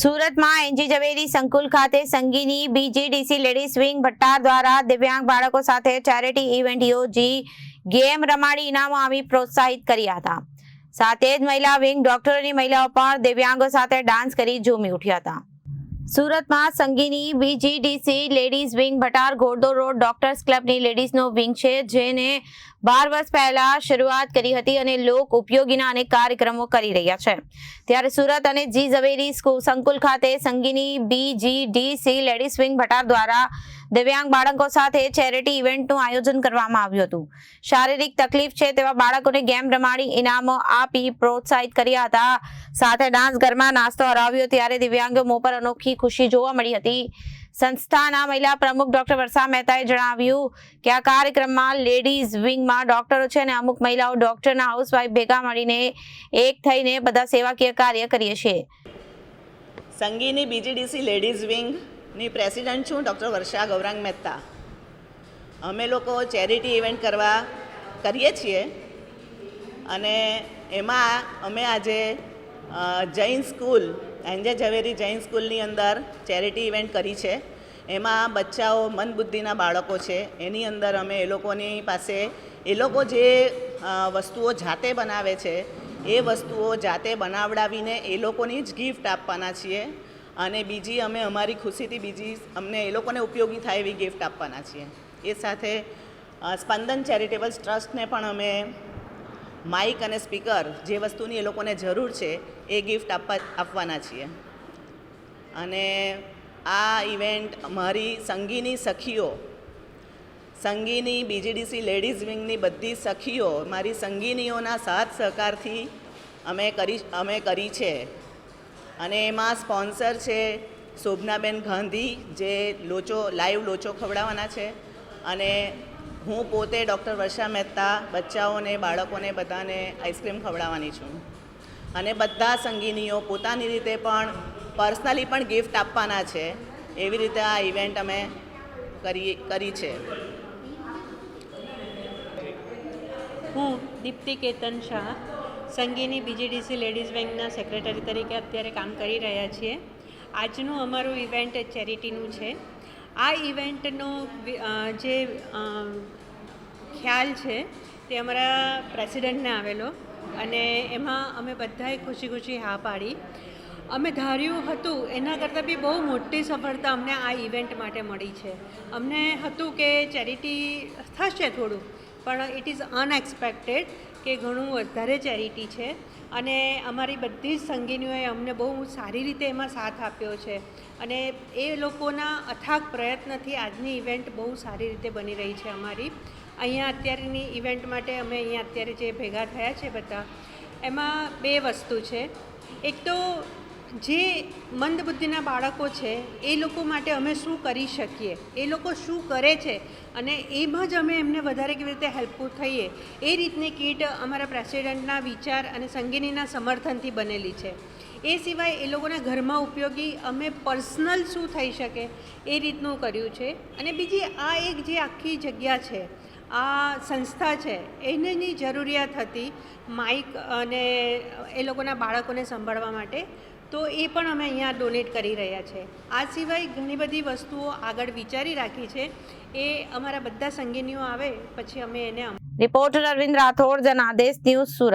સુરતમાં એનજી ઝવેરી સંકુલ ખાતે સંગીની બીજીડીસી લેડીઝ વિંગ ભટ્ટાર દ્વારા દિવ્યાંગ બાળકો સાથે ચેરિટી ઇવેન્ટ યોજી ગેમ રમાડી ઇનામો આપી પ્રોત્સાહિત કર્યા હતા. સાથે જ મહિલા વિંગ ડોક્ટરોની મહિલાઓ પણ દિવ્યાંગો સાથે ડાન્સ કરી ઝૂમી ઉઠ્યા હતા. સુરતમાં Sangini BGDC ladies wing Bhatar Ghoddod road doctors ક્લબની લેડીઝનો વિંગ છે, જેને બાર વર્ષ પહેલા શરૂઆત કરી હતી અને લોક ઉપયોગીના અનેક કાર્યક્રમો કરી રહ્યા છે. ત્યારે સુરત અને જી ઝવેરી સ્કૂલ ખાતે Sangini BGDC ladies wing Bhatar દ્વારા દિવ્યાંગ બાળકો સાથે ચેરિટી ઇવેન્ટનું આયોજન કરવામાં આવ્યું હતું. શારીરિક તકલીફ છે તેવા બાળકોને ગેમ રમાડી ઇનામો આપી પ્રોત્સાહિત કર્યા હતા. સાથે ડાન્સ ઘરમાં નાસ્તો હરાવ્યો ત્યારે દિવ્યાંગો મોં પર અનોખી ખુશી જોવા મળી હતી. સંસ્થાના મહિલા પ્રમુખ ડોક્ટર વર્ષા મહેતાએ જણાવ્યું કે આ કાર્યક્રમમાં લેડીઝ વિંગમાં ડોક્ટરો છે અને અમુક મહિલાઓ ડોક્ટરના હાઉસવાઈફ ભેગા મળીને એક થઈને બધા સેવાકીય કાર્ય કરીએ છીએ. સંગીની બીજીડીસી લેડીઝ વિંગની પ્રેસિડન્ટ છું ડૉક્ટર વર્ષા ગૌરાંગ મહેતા. અમે લોકો ચેરિટી ઇવેન્ટ કરવા કરીએ છીએ અને એમાં અમે આજે Jain school N J Zaveri Jain સ્કૂલની અંદર ચેરિટી ઇવેન્ટ કરી છે. એમાં બચ્ચાઓ મનબુદ્ધિના બાળકો છે. એની અંદર અમે એ લોકોની પાસે, એ લોકો જે વસ્તુઓ જાતે બનાવે છે, એ વસ્તુઓ જાતે બનાવડાવીને એ લોકોની જ ગિફ્ટ આપવાના છીએ. અને બીજી અમે અમારી ખુશીથી બીજી અમને એ લોકોને ઉપયોગી થાય એવી ગિફ્ટ આપવાના છીએ. એ સાથે સ્પંદન ચેરિટેબલ ટ્રસ્ટને પણ અમે માઇક અને સ્પીકર જે વસ્તુની એ લોકોને જરૂર છે, એ ગિફ્ટ આપવા, આપવાના છીએ. અને આ ઇવેન્ટ મારી સંગીની સખીઓ, સંગીની બીજીડીસી લેડીઝ વિંગની બધી સખીઓ મારી સંગીનીઓના સાથ સહકારથી અમે કરી અમે કરી છે. અને એમાં સ્પોન્સર છે શોભનાબેન ગાંધી, જે લોચો લાઈવ લોચો ખવડાવવાના છે. અને હું પોતે ડૉક્ટર વર્ષા મહેતા બચ્ચાઓને, બાળકોને બધાને આઈસ્ક્રીમ ખવડાવવાની છું. અને બધા સંગીનીઓ પોતાની રીતે પણ પર્સનલી પણ ગિફ્ટ આપવાના છે. એવી રીતે આ ઇવેન્ટ અમે કરી કરી છે. હું દીપ્તિ કેતન શાહ, સંગીની બીજીડીસી લેડીઝ બેંકના સેક્રેટરી તરીકે અત્યારે કામ કરી રહ્યા છીએ. આજનું અમારું ઇવેન્ટ ચેરિટીનું છે. આ ઇવેન્ટનો જે ખ્યાલ છે તે અમારા પ્રેસિડેન્ટને આવેલો અને એમાં અમે બધાએ ખુશી ખુશી હા પાડી. અમે ધાર્યું હતું, એના કરતાં બી બહુ મોટી સફળતા અમને આ ઇવેન્ટ માટે મળી છે. અમને હતું કે ચેરિટી થશે થોડું, પણ ઇટ ઇઝ અનએક્સપેક્ટેડ કે ઘણું વધારે ચેરિટી છે. અને અમારી બધી જ સંગીનીઓએ અમને બહુ સારી રીતે એમાં સાથ આપ્યો છે. અને એ લોકોના અથાગ પ્રયત્નથી આજની ઇવેન્ટ બહુ સારી રીતે બની રહી છે અમારી. અહીંયા અત્યારની ઇવેન્ટ માટે અમે અહીંયા અત્યારે જે ભેગા થયા છે બધા, એમાં બે વસ્તુ છે. એક તો જે મંદબુદ્ધિના બાળકો છે, એ લોકો માટે અમે શું કરી શકીએ? એ લોકો શું કરે છે? અને એમાં જ અમે એમને વધારે કેવી રીતે હેલ્પફુલ થઈએ? એ રીતની કીટ અમારા પ્રેસિડેન્ટના વિચાર અને સંગીનીના સમર્થનથી બનેલી છે. એ સિવાય એ લોકોના ઘરમાં ઉપયોગી અમે પર્સનલ શું થઈ શકે? એ રીતનું કર્યું છે. અને બીજી આ એક જે આખી જગ્યા છે, આ સંસ્થા છે એની જરૂરિયાત હતી માઇક અને એ લોકોના બાળકોને સંભાળવા માટે. તો એ પણ અમે અહીંયા ડોનેટ કરી રહ્યા છે. આ સિવાય ઘણી બધી વસ્તુઓ આગળ વિચારી રાખી છે. એ અમારા બધા સંગીનીઓ આવે, પછી અમે એને રિપોર્ટર અરવિંદ રાઠોડ, જનાદેશ, ન્યૂઝ સુરત.